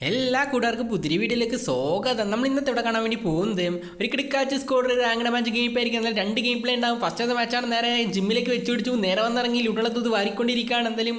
എല്ലാ കൂട്ടുകാർക്കും പുതിരി വീഡിയോയിലേക്ക് സ്വാഗതം. നമ്മൾ ഇന്നത്തെ ഇവിടെ കാണാൻ വേണ്ടി പോകുന്നത് ഒരു ക്രിക്കാച്ച് സ്കോഡ് റാങ്കഡ് മാച്ച് ഗെയിം ആയിരിക്കും. എന്നാൽ രണ്ട് ഗെയിം പ്ലേ ഉണ്ടാവും. ഫസ്റ്റത്തെ മാച്ചാണ് നേരെ ജിമ്മിലേക്ക് വെച്ച് പിടിച്ചു നേരെ വന്നിറങ്ങി ലുടളത്തത് വാരിക്കൊണ്ടിരിക്കുകയാണ്. എന്തായാലും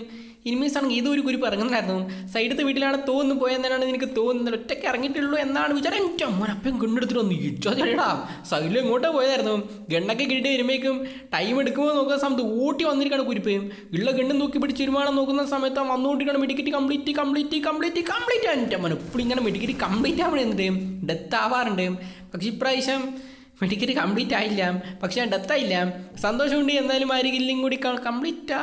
ഇനിമീസ് ആണെങ്കിൽ ഏതോ ഒരു കുരിപ്പ് ഇറങ്ങുന്നുണ്ടായിരുന്നു. സൈഡത്തെ വീട്ടിലാണ് തോന്നുന്നു പോയെന്നാണ് എനിക്ക് തോന്നുന്നത്. ഒറ്റയ്ക്ക് ഇറങ്ങിയിട്ടുള്ളൂ എന്നാണ് വിചാരം. എന്റെ അമ്മ അപ്പം വന്നു. ഇച്ചാ സൈഡിൽ എങ്ങോട്ടോ പോയതായിരുന്നു. ഗണ്ണൊക്കെ കിട്ടി വരുമ്പോഴേക്കും ടൈം എടുക്കുമോ നോക്കുന്ന സമയത്ത് ഓട്ടി വന്നിരിക്കുകയാണ് കുരിപ്പ് ഉള്ള ഗണ്ണും നോക്കി പിടിച്ച് വരുമാനം നോക്കുന്ന സമയത്ത് വന്നുകൊണ്ടിരിക്കണം മെഡിക്കറ്റ് കംപ്ലീറ്റ് കംപ്ലീറ്റ് കംപ്ലീറ്റ് കംപ്ലീറ്റ്. എന്റെ അമ്മ എപ്പോഴും ഇങ്ങനെ മെഡിക്കറ്റ് കംപ്ലീറ്റ് ആവണേ എന്നിട്ട് ഡെത്ത് ആവാറുണ്ട്. പക്ഷേ ഇപ്രാവശ്യം മെഡിക്കറ്റ് കംപ്ലീറ്റ് ആയില്ല. പക്ഷേ ഞാൻ ഡെത്തായില്ല. സന്തോഷമുണ്ട് എന്നാലും ആ ഒരു കില്ലും കൂടി കംപ്ലീറ്റ്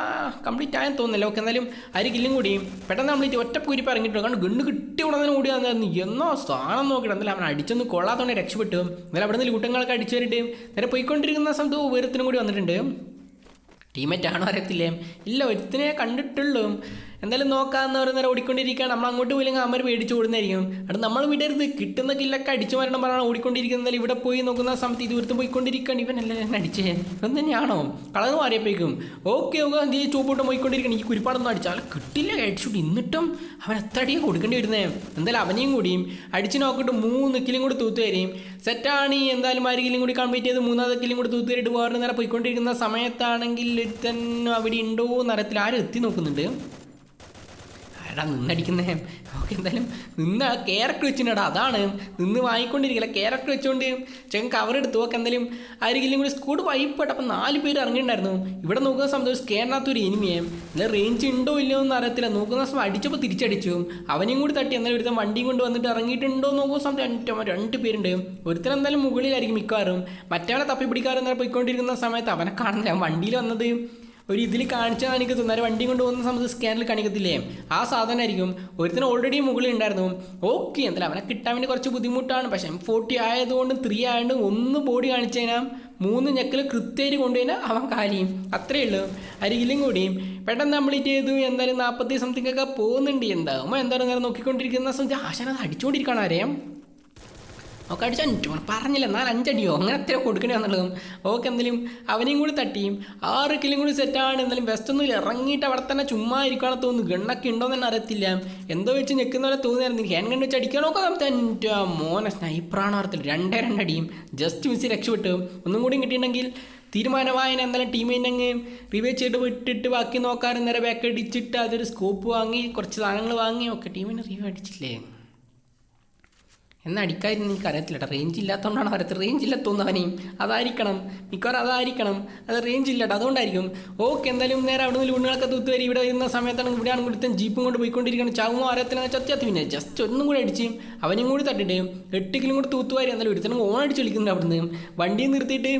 കംപ്ലീറ്റ് ആയെന്ന് തോന്നുന്നില്ല. ഓക്കെ എന്നാലും ആ ഒരു കില്ലും കൂടി പെട്ടെന്ന് കംപ്ലീറ്റ് ഒറ്റ കുരിപ്പ് ഇറങ്ങിയിട്ടുണ്ട് കാരണം ഗണ്ണ് കിട്ടിയ ഉടനെ ഓടി വന്നായിരുന്നു എന്നോ സ്ഥാനം നോക്കിയിട്ട് എന്നാലും അവൻ അടിച്ചൊന്ന് കൊള്ളാത്തോണ്ട് രക്ഷപ്പെട്ടു. എന്നാലും അവിടെ നിന്ന് കൂട്ടങ്ങളൊക്കെ അടിച്ചു വരിട്ട് നേരെ പോയിക്കൊണ്ടിരിക്കുന്ന സമയത്ത് ഉയരത്തിനും കൂടി വന്നിട്ടുണ്ട്. ടീമേറ്റ് ആണോ അറിയത്തില്ലേ? ഇല്ല ഒരുത്തിനെ കണ്ടിട്ടുള്ളൂ. എന്തായാലും നോക്കാന്ന് പറയുന്നേരം ഓടിക്കൊണ്ടിരിക്കുകയാണ്. നമ്മൾ അങ്ങോട്ട് പോയില്ലെങ്കിൽ അമ്മ പേടിച്ച് ഓടുന്നതായിരിക്കും. അത് നമ്മൾ വിടരുത്. കിട്ടുന്ന കില്ലൊക്കെ അടിച്ചു മരണം പറഞ്ഞാണ് ഓടിക്കൊണ്ടിരിക്കുന്നത്. ഇവിടെ പോയി നോക്കുന്ന സമയത്ത് ഇതുവരത്ത് പോയിക്കൊണ്ടിരിക്കുകയാണ്. ഇവനല്ലേ എന്നെ അടിച്ചേ? ഇവൻ തന്നെയാണോ? കളർ മാറിയപ്പോഴേക്കും. ഓക്കെ ഓക്കെ നീ ചൂപ്പോട്ട് പോയിക്കൊണ്ടിരിക്കണം ഈ കുരിപ്പാടൊന്നും അടിച്ചാൽ കിട്ടില്ല. ഹെഡ്ഷൂട്ട് എന്നിട്ടും അവൻ എത്ര അടിയും കൊടുക്കേണ്ടി വരുന്നേ? എന്തായാലും അവനെയും കൂടിയും അടിച്ച് നോക്കിയിട്ട് മൂന്ന് കിലും കൂടി തൂത്ത് തരും സെറ്റാണ് ഈ എന്തായാലും ആര് കിലും കൂടി കംപ്ലീറ്റ് ചെയ്ത് മൂന്നാമത്തെ കിലും കൂടി തൂത്ത് തരിട്ട് പോകാറുണ്ട് നേരെ പോയിക്കൊണ്ടിരിക്കുന്ന സമയത്താണെങ്കിൽ ഒരുത്തൻ അവിടെ ഉണ്ടോ എന്നറിയത്തില്ല ആരും എത്തി നോക്കുന്നുണ്ട്. ആരാ നിന്നടിക്കുന്നേ. ഓക്കെ എന്തായാലും നിന്ന് ക്യാരക്ടർ വെച്ചിട്ടാ അതാണ്. നിന്ന് വാങ്ങിക്കൊണ്ടിരിക്കില്ല ക്യാരക്ടർ വെച്ചുകൊണ്ട് ചെങ്ങൻ കവർ എടുത്തു നോക്കെ എന്തായാലും ആരെങ്കിലും കൂടി സ്കൂഡ് വൈപ്പ് അപ്പം നാല് പേര് ഇറങ്ങിയിട്ടുണ്ടായിരുന്നു. ഇവിടെ നോക്കുന്ന സമയത്ത് സ്കേറിനകത്ത് ഒരു എനിമിയെ റേഞ്ച് ഉണ്ടോ ഇല്ലയോ എന്ന് അറിയത്തില്ല. നോക്കുന്ന സമയം അടിച്ചപ്പോൾ തിരിച്ചടിച്ചു. അവനെയും കൂടി തട്ടി എന്നാലും ഒരുത്തൻ വണ്ടിയും കൊണ്ട് വന്നിട്ട് ഇറങ്ങിയിട്ടുണ്ടോ നോക്കുന്ന സമയത്ത് രണ്ട് രണ്ട് പേരുണ്ട്. ഒരുത്തൻ എന്തായാലും മുകളിലായിരിക്കും മിക്കവാറും. മറ്റവനെ തപ്പി പിടിക്കാറ് പോയിക്കൊണ്ടിരിക്കുന്ന സമയത്ത് അവനെ കാണുന്നില്ല. വണ്ടിയിൽ വന്നത് ഒരു ഇതിൽ കാണിച്ചാൽ എനിക്ക് തോന്നുന്നത് വണ്ടി കൊണ്ട് പോകുന്ന സമയത്ത് സ്കാനിൽ കാണിക്കത്തില്ലേ? ആ സാധനമായിരിക്കും. ഒരുത്തിന് ഓൾറെഡി മുകളിൽ ഉണ്ടായിരുന്നു. ഓക്കെ എന്തായാലും അവനെ കിട്ടാൻ വേണ്ടി കുറച്ച് ബുദ്ധിമുട്ടാണ്. പക്ഷേ എം ഫോർട്ടി ആയതുകൊണ്ട് ത്രീ ആയതുകൊണ്ട് ഒന്ന് ബോഡി കാണിച്ചു കഴിഞ്ഞാൽ മൂന്ന് ഞെക്കൽ കൃത്യമായിട്ട് കൊണ്ടുകഴിഞ്ഞാൽ അവൻ കാലിയും. അത്രയേ ഉള്ളൂ. അരികിലും കൂടിയും പെട്ടെന്ന് കംപ്ലീറ്റ് ചെയ്തു. എന്തായാലും നാൽപ്പത്തി സംതിങ് ഒക്കെ പോകുന്നുണ്ട്. എന്താകുമ്പോൾ എന്താണ് നേരം നോക്കിക്കൊണ്ടിരിക്കുന്ന സമയത്ത് ആശാന അത് അടിച്ചുകൊണ്ടിരിക്കണം അറിയാം ഒക്കെ അടിച്ചു. അഞ്ചു പറഞ്ഞില്ല. നാല് അഞ്ചടിയോ? അങ്ങനെ അത്ര കൊടുക്കണേ എന്നുള്ളതും. ഓക്കെ എന്തെങ്കിലും അവനെയും കൂടി തട്ടിയും ആറ് കിലും കൂടി സെറ്റാണ് എന്നാലും ബെസ്റ്റ് ഒന്നും ഇറങ്ങിയിട്ട് അവിടെ തന്നെ ചുമ്മാ ഇരിക്കണം തോന്നുന്നു. ഗണ്ണൊക്കെ ഉണ്ടോന്ന് തന്നെ അറിയത്തില്ല. എന്തോ വെച്ച് നിൽക്കുന്ന പോലെ തോന്നിയായിരുന്നു. ഹാൻഡ് ഗൺ വെച്ച് അടിക്കാൻ നോക്കാം. എന്റെ മോനെ സ്നൈപ്പറാണ് അറിയത്തില്ല. രണ്ടേ രണ്ടടിയും. ജസ്റ്റ് മിസ് രക്ഷപ്പെട്ടു. ഒന്നും കൂടി കിട്ടിയിട്ടുണ്ടെങ്കിൽ തീരുമാനമായ. എന്തായാലും ടീമിനെ അങ്ങ് റിവൈവ് ചെയ്ത് വിട്ടിട്ട് ബാക്കി നോക്കാറ് നേരെ ബാക്ക് അടിച്ചിട്ട് അതൊരു സ്കോപ്പ് വാങ്ങി കുറച്ച് സാധനങ്ങൾ വാങ്ങി. ഒക്കെ ടീമിനെ റിവേ അടിച്ചില്ലേ? എന്നാ അടിക്കാതിരുന്ന് എനിക്ക് അറിയത്തില്ല കേട്ടോ റേഞ്ച് ഇല്ലാത്തതുകൊണ്ടാണ് അറിയത്തില്ല റേഞ്ച് ഇല്ലാത്തോന്ന് അവനെയും. അതായിരിക്കണം. മിക്കവാറും അതായിരിക്കണം. അത് റേഞ്ച് ഇല്ല കേട്ടോ അതുകൊണ്ടായിരിക്കും. ഓക്കെ എന്തായാലും നേരെ അവിടെ നിന്ന് ലൂണുകളൊക്കെ തൂത്ത് വരി ഇവിടെ വരുന്ന സമയത്താണ് ഇവിടെയാണ് ഇവിടുത്തെ ജീപ്പും കൊണ്ട് പോയിക്കൊണ്ടിരിക്കണം ചാവുമോ അറിയത്തില്ല ചത്തിയാത്തി പിന്നെ. ജസ്റ്റ് ഒന്നും കൂടി അടിച്ച് അവനും കൂടി തട്ടിട്ടേയും എട്ട് കിലും കൂടി തൂത്തുവാരി എന്നാലും ഒരുത്തനും ഓൺ അടിച്ച് വിളിക്കുന്നുണ്ട് അവിടുന്ന്. വണ്ടിയും നിർത്തിയിട്ട്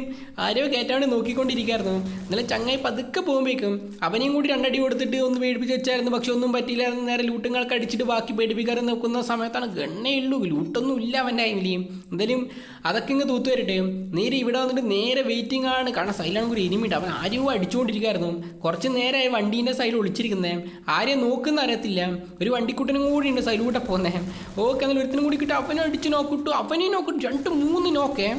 ആരോ കയറ്റാണ്ട് നോക്കിക്കൊണ്ടിരിക്കുകയായിരുന്നു. എന്നാലും ചങ്ങായി പതുക്കെ പോകുമ്പോഴേക്കും അവനെയും കൂടി രണ്ടടി കൊടുത്തിട്ട് ഒന്ന് പേടിപ്പിച്ച് വെച്ചായിരുന്നു. പക്ഷെ ഒന്നും പറ്റിയില്ലായിരുന്നു. നേരെ ലൂട്ടുങ്ങൾക്ക് അടിച്ചിട്ട് ബാക്കി പേടിപ്പിക്കാറ് നോക്കുന്ന സമയത്താണ് ഗണ്ണേ ഉള്ളൂ. ലൂട്ടൊന്നും ഇല്ല അവന്റെ കയ്യിൽ എന്തായാലും അതൊക്കെ ഇങ്ങ് തൂത്ത് വരട്ടെ. നേരെ ഇവിടെ വന്നിട്ട് നേരെ വെയിറ്റിംഗ് ആണ്. കാരണം സൈലാണ് ഒരു ഇനിമിട്ട് അവൻ ആരും അടിച്ചുകൊണ്ടിരിക്കുകയായിരുന്നു കുറച്ച് നേരമായി വണ്ടീന്റെ സൈഡിൽ ഒളിച്ചിരിക്കുന്നത് ആരെയും നോക്കുന്ന അറിയത്തില്ല. ഒരു വണ്ടിക്കുട്ടനും കൂടി ഉണ്ട് സൈഡിലൂടെ പോകുന്നത് ഓക്കെ എന്നാൽ ഒരുത്തിനും കൂടി കിട്ടും. അവനെ അടിച്ച് നോക്കിട്ടു അവനെ നോക്കിട്ടു രണ്ട് മൂന്ന് നോക്കേ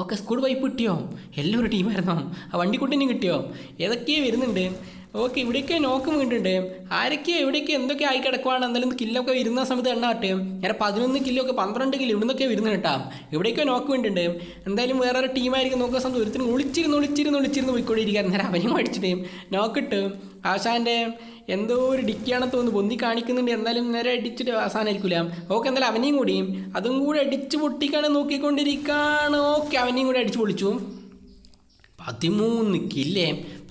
ഓക്കെ സ്കൂൾ വൈപ്പ് കിട്ടിയോ? എല്ലാവരും ടീമായിരുന്നോ ആ വണ്ടിക്കുട്ടനും കിട്ടിയോ? ഏതൊക്കെയോ വരുന്നുണ്ട്. ഓക്കെ ഇവിടെയൊക്കെ നോക്ക് വീണ്ടുണ്ട് ആരൊക്കെ എവിടെയൊക്കെ എന്തൊക്കെ ആയി കിടക്കുവാണ്? എന്തായാലും കില്ലൊക്കെ വരുന്ന സമയത്ത് എണ്ണാട്ടെ ഞാൻ പതിനൊന്ന് കിലോ ഒക്കെ പന്ത്രണ്ട് കിലോ ഇവിടെ നിന്നൊക്കെ വരുന്നു കേട്ടാ. ഇവിടെയൊക്കെ നോക്ക് വേണ്ടിണ്ട് എന്തായാലും വേറെ ഒരു ടീമായിരിക്കും നോക്കുന്ന സമയത്ത് ഒരുത്തിന് ഒളിച്ചിരുന്ന് ഒളിച്ചിരുന്ന് ഒളിച്ചിരുന്ന് പോയിക്കൊണ്ടിരിക്കാൻ നേരം അവനും അടിച്ചിട്ട് നോക്കിട്ട് ആശാന്റെ എന്തോ ഒരു ഡിക്കിയാണ് തോന്നുന്നു. പൊന്തി കാണിക്കുന്നുണ്ട്. എന്തായാലും നേരെ അടിച്ചിട്ട് അവസാനമായിരിക്കില്ല ഓക്കെ എന്തായാലും അവനെയും കൂടിയും അതും കൂടി അടിച്ച് പൊട്ടിക്കാണ് നോക്കിക്കൊണ്ടിരിക്കുകയാണ്. ഓക്കെ അവനെയും കൂടി അടിച്ച് പൊളിച്ചു. പതിമൂന്ന് കില്ലേ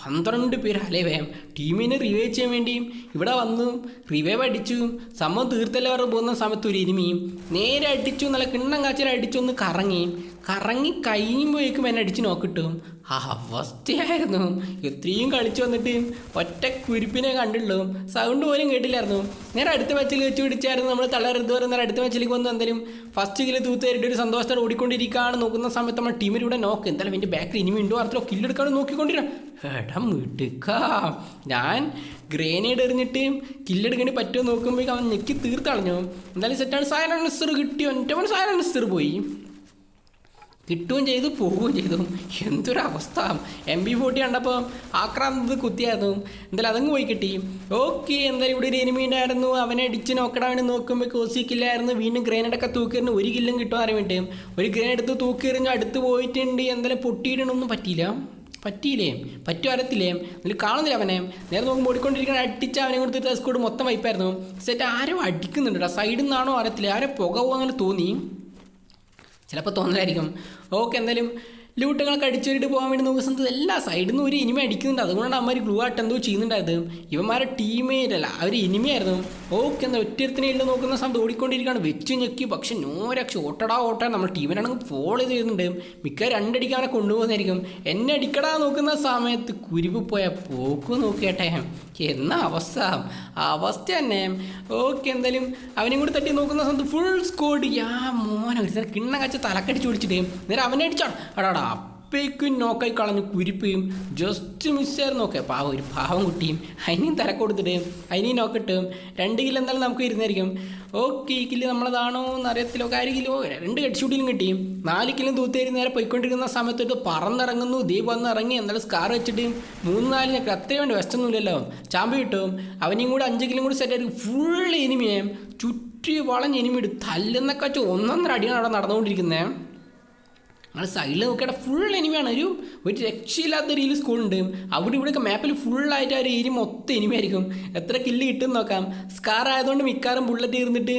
പന്ത്രണ്ട് പേര് അലേവയം ടീമിനെ റിവൈവ് ചെയ്യാൻ വേണ്ടിയും ഇവിടെ വന്നു റിവൈവ് അടിച്ചു. സംഭവം തീർത്തല്ലേ അവർ പോകുന്ന സമയത്ത് ഒരു ഇരുമിയും നേരെ അടിച്ചു നല്ല കിണ്ണം കാച്ചിൽ അടിച്ചൊന്ന് കറങ്ങി. കറങ്ങി കഴിയുമ്പോഴേക്കും എന്നെ അടിച്ച് നോക്കിട്ടും ആ അവസ്ഥയായിരുന്നു. ഇത്രയും കളിച്ചു വന്നിട്ട് ഒറ്റ കുരിപ്പിനെ കണ്ടുള്ളൂ. സൗണ്ട് പോലും കേട്ടില്ലായിരുന്നു. നേരെ അടുത്ത മാച്ചിൽ വെച്ച് പിടിച്ചായിരുന്നു നമ്മൾ തളരരുത് പറയുന്ന അടുത്ത മാച്ചിലേക്ക് വന്നു എന്തായാലും ഫസ്റ്റ് ഇതിൽ തൂത്തേരിട്ട് ഒരു സന്തോഷത്തോടെ ഓടിക്കൊണ്ടിരിക്കുകയാണ്. നോക്കുന്ന സമയത്ത് നമ്മൾ ടീമിലൂടെ നോക്ക് എന്തായാലും എന്റെ ബാക്കിൽ ഇനിമി ഉണ്ടോ അർത്ഥം കില്ലെടുക്കാണ് നോക്കിക്കൊണ്ടിരാം എടാ മിടുക്ക. ഞാൻ ഗ്രേനേഡ് എറിഞ്ഞിട്ട് കില്ലെടുക്കേണ്ടി പറ്റുമോ നോക്കുമ്പോഴേക്കും അവൻ ഞെക്കി തീർത്തളഞ്ഞു. എന്തായാലും സെറ്റാണ് സൈലൻസർ കിട്ടിയോ എന്റെ അവൻ സൈലൻസർ പോയി. കിട്ടുകയും ചെയ്തു പോവുകയും ചെയ്തു. എന്തൊരു അവസ്ഥ എം ബി ഫോർട്ടി കണ്ടപ്പോൾ ആക്രാന്തത് കുത്തിയായിരുന്നു. എന്തായാലും അതങ്ങ് പോയി കിട്ടി. ഓക്കെ എന്തായാലും ഇവിടെ ഒരു എനിമി ഉണ്ടായിരുന്നു. അവനെ അടിച്ച് നോക്കടാൻ വേണ്ടി നോക്കുമ്പോൾ കോസിക്കില്ലായിരുന്നു വീണ്ടും ഗ്രേനഡൊക്കെ തൂക്കിയിരുന്നു ഒരു കില്ലും കിട്ടും അറിയാൻ വേണ്ടി. ഒരു ഗ്രേൻ എടുത്ത് തൂക്കിയെറിഞ്ഞ് അടുത്ത് പോയിട്ടുണ്ട്. എന്തായാലും പൊട്ടിയിടണമൊന്നും പറ്റിയില്ല. പറ്റിയില്ലേ? പറ്റും അരത്തില്ലേ അതിൽ കാണുന്നില്ല അവനെ. നേരെ നോക്കുമ്പോൾ ഓടിക്കൊണ്ടിരിക്കണം അടിച്ച് അവനെ കൊടുത്തിട്ട് സ്കൂഡ് മൊത്തം വൈപ്പായിരുന്നു. സെറ്റ് ആരും അടിക്കുന്നുണ്ട് സൈഡിൽ നിന്നാണോ അറിയത്തില്ല. ആരോ പുക പോകുന്നതിൽ തോന്നി. ചിലപ്പോൾ തോന്നലായിരിക്കും. ഓക്കെ എന്തായാലും ലൂട്ടുകളൊക്കെ അടിച്ചേറിട്ട് പോകാൻ വേണ്ടി നോക്കുന്ന സമയത്ത് എല്ലാ സൈഡിൽ നിന്ന് ഒരു ഇനിമ അടിക്കുന്നുണ്ട്. അതുകൊണ്ടാണ് അമ്മ ഗ്ലൂ ആയിട്ട് എന്തോ ചെയ്യുന്നുണ്ടായത്. ഇവന്മാരെ ടീമേറ്റ് അല്ല അവർ ഇനിമയായിരുന്നു. ഓക്കെ എന്താ ഒറ്റത്തിനെ ഇല്ല നോക്കുന്ന സമയത്ത് ഓടിക്കൊണ്ടിരിക്കുകയാണ്. വെച്ച് ഞെക്കി പക്ഷെ നോ രക്ഷ ഓട്ടടാ ഓട്ടാ നമ്മൾ ടീമിനാണെങ്കിൽ ഫോളോ ചെയ്ത് വരുന്നുണ്ട്. മിക്ക രണ്ടടിക്ക് അവനെ കൊണ്ടുപോകുന്നതായിരിക്കും. എന്നെ അടിക്കടാ നോക്കുന്ന സമയത്ത് കുരുവ് പോയ പോക്ക് നോക്കിയട്ടെ. എന്നാ അവസ്ഥ? അവസ്ഥ തന്നെ. ഓക്കെ എന്തായാലും അവനെയും കൂടി തട്ടി നോക്കുന്ന സമയത്ത് ഫുൾ സ്കോഡ് യാ മോനെ കിണ്ണ കച്ച തലക്കടിച്ച് ഓടിച്ചിട്ട് നേരെ അവനെ അടിച്ചാണ് അടാടാ അപ്പേക്കും നോക്കായി കളഞ്ഞ് കുരിപ്പയും ജസ്റ്റ് മിസ്സായിരുന്നു നോക്കെ. പാവം ഒരു പാവം കുട്ടിയും അതിനെയും തല കൊടുത്തിട്ട് അതിനെയും നോക്കിട്ടും രണ്ട് കിലോ എന്തായാലും നമുക്ക് ഇരുന്നായിരിക്കും. ഓക്കെ ഈ കില്ല് നമ്മളതാണോ എന്ന് അറിയത്തില്ല. ഒക്കെ ഒരു കിലോ രണ്ട് ഹെഡ്ഷൂട്ടിലും കിട്ടി. നാല് കിലോ തൂത്തേരി നേരെ പോയിക്കൊണ്ടിരിക്കുന്ന സമയത്ത് പറന്നിറങ്ങുന്നു. ദീപ് വന്ന് ഇറങ്ങി എന്തായാലും സ്കാർ വെച്ചിട്ട് മൂന്ന് നാല് ഞങ്ങൾക്ക് അത്രയും വേണ്ട വെസ്റ്റൊന്നുമില്ലല്ലോ ചാമ്പ് കിട്ടും. അവനെയും കൂടെ അഞ്ച് കിലോ കൂടി സെറ്റ് ആയിട്ട് ഫുൾ എനിമിയെ ചുറ്റി വളഞ്ഞ് എനിമിട്ട് തല്ലെന്നൊക്കെ വെച്ച് ഒന്നൊന്നര അടിയാണ് അവിടെ നടന്നുകൊണ്ടിരിക്കുന്നത് സൈഡിൽ നോക്കിയാൽ ഫുൾ എനിമിയാണ് ഒരു ഒരു രക്ഷയില്ലാത്ത രീതിയിൽ സ്കൂളുണ്ട് അവിടെ ഇവിടെയൊക്കെ മാപ്പിൽ ഫുള്ളായിട്ട് ആ ഒരു ഏരിയ മൊത്തം എനിമിയായിരിക്കും എത്ര കില്ല് കിട്ടും നോക്കാം. സ്കാർ ആയതുകൊണ്ട് മിക്കാറും ബുള്ളറ്റ് ഇരുന്നിട്ട്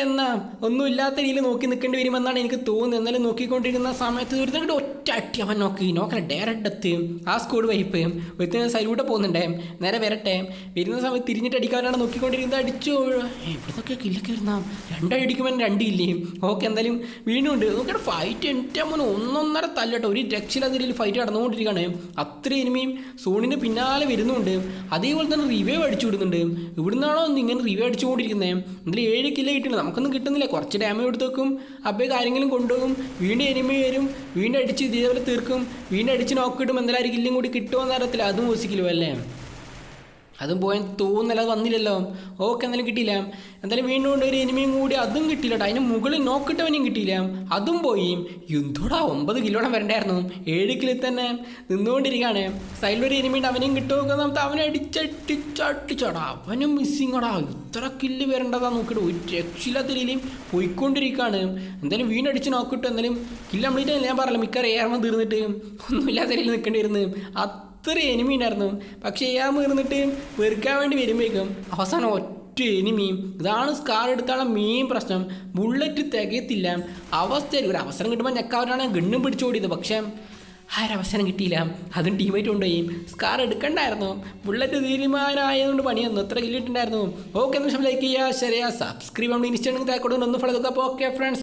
എന്നാ ഒന്നും ഇല്ലാത്ത രീതിയിൽ നോക്കി നിൽക്കേണ്ടി വരുമെന്നാണ് എനിക്ക് തോന്നുന്നത്. എന്നാലും നോക്കിക്കൊണ്ടിരിക്കുന്ന സമയത്ത് ഒരു തങ്ങോട്ട് ഒറ്റ അട്ടി അവൻ നോക്കി. നോക്കല ഡയറക്റ്റ് എത്തി. ആ സ്കോഡ് വൈപ്പ്. ഒരു സൈഡിലൂടെ പോകുന്നുണ്ടേ. നേരെ വരട്ടെ. വരുന്ന സമയത്ത് തിരിഞ്ഞിട്ട് അടിക്കാനാണ് നോക്കിക്കൊണ്ടിരിക്കുന്നത്. അടിച്ചു ഇവിടുന്നൊക്കെ കില്ലൊക്കെ വരുന്ന രണ്ടടിക്കുമ്പോൾ രണ്ട് ഇല്ലേ ഓക്കെ എന്തായാലും വീണ്ടും ഉണ്ട് നോക്കിയാൽ ഫൈറ്റ് എന്റെ മോനെ ഒന്നൊന്നര തല്ലട്ടോ ഒരു രക്ഷയില്ലാത്ത രീതിയിൽ ഫൈറ്റ് നടന്നുകൊണ്ടിരിക്കുകയാണ്. അത്ര ഇനിമയും സോണിന്റെ പിന്നാലെ വരുന്നുണ്ട്. അതേപോലെ തന്നെ റിവൈവ് അടിച്ചു വിടുന്നുണ്ട് ഇവിടുന്നാണോ ഇങ്ങനെ റിവൈവ് അടിച്ചുകൊണ്ടിരിക്കുന്നത്? എന്തായാലും ഏഴ് കില്ല കിട്ടുന്നത് നമുക്കൊന്നും കിട്ടുന്നില്ല. കുറച്ച് ഡാമേജ് കൊടുത്ത് വെക്കും. അപ്പോൾ കാര്യങ്ങളും കൊണ്ടുപോകും. വീണ്ടും എനിമി വരും. വീണ്ടും അടിച്ച് ഇതേപോലെ തീർക്കും. വീണ്ടും അടിച്ച് നോക്കിയിട്ടും എന്തായാലും കില്ലും കൂടി കിട്ടുമോ എന്നറിയത്തില്ല. അതും യോസിക്കില്ലോ അല്ലേ? അതും പോയാൽ തോന്നില്ല അത് വന്നില്ലല്ലോ. ഓക്കെ എന്തായാലും കിട്ടിയില്ല. എന്തായാലും വീണ്ടും കൊണ്ട് ഒരു എനിമിയും കൂടി അതും കിട്ടിയില്ല കേട്ടോ അതിന് മുകളിൽ നോക്കിട്ടവനെയും കിട്ടിയില്ല. അതും പോയി. എന്തോടാ ഒമ്പത് കിലോടെ വരണ്ടായിരുന്നു. ഏഴ് കിലോ തന്നെ നിന്നുകൊണ്ടിരിക്കുകയാണ്. സൈഡിലൊരു എനിമിയുണ്ട് അവനെയും കിട്ടുമൊക്കെ നമുക്ക് അവനെ അടിച്ചടിച്ചടിച്ചടാ. അവനും മിസ്സിങ്ങടാ ഇത്ര കില്ല് വരേണ്ടതാ നോക്കിയിട്ട് ഒരു രക്ഷയില്ലാത്ത രീതിയിൽ പോയിക്കൊണ്ടിരിക്കുകയാണ്. എന്തായാലും വീണ്ടും അടിച്ച് നോക്കിയിട്ട് എന്തായാലും കില്ല് കംപ്ലീറ്റ് ഞാൻ പറഞ്ഞില്ല? മിക്ക ഏർമ തീർന്നിട്ട് ഒന്നുമില്ലാത്ത രീതിയിൽ നിൽക്കേണ്ടി വരുന്നു. അത്ര എനിമി ഉണ്ടായിരുന്നു. പക്ഷേ ഞാൻ മീർന്നിട്ട് വെറുക്കാൻ വേണ്ടി വരുമ്പോഴേക്കും അവസാനം ഒറ്റ എനിമിയും ഇതാണ് സ്കാർ എടുത്താലുള്ള മെയിൻ പ്രശ്നം. ബുള്ളറ്റ് തികയത്തില്ല. അവസ്ഥ ഒരു അവസരം കിട്ടുമ്പോൾ ഞെക്കാവരാണ് ഗണ്ണും പിടിച്ചോടിയത് പക്ഷേ ആ അവസരം കിട്ടിയില്ല. അതും ടീമായിട്ട് കൊണ്ടുപോയി. സ്കാർ എടുക്കണ്ടായിരുന്നു. ബുള്ളറ്റ് തീരുമാനമായതുകൊണ്ട് പണി തന്നു എത്ര കില്ലിട്ടുണ്ടായിരുന്നു ഓക്കെ നിമിഷം ലൈക്ക് ചെയ്യുക ശരിയാ സബ്സ്ക്രൈബ് നമ്മൾ ഇൻസ്റ്റാഗ്രാം താക്കോട്ട് ഒന്ന് ഫോളോ ഓക്കെ ഫ്രണ്ട്സ്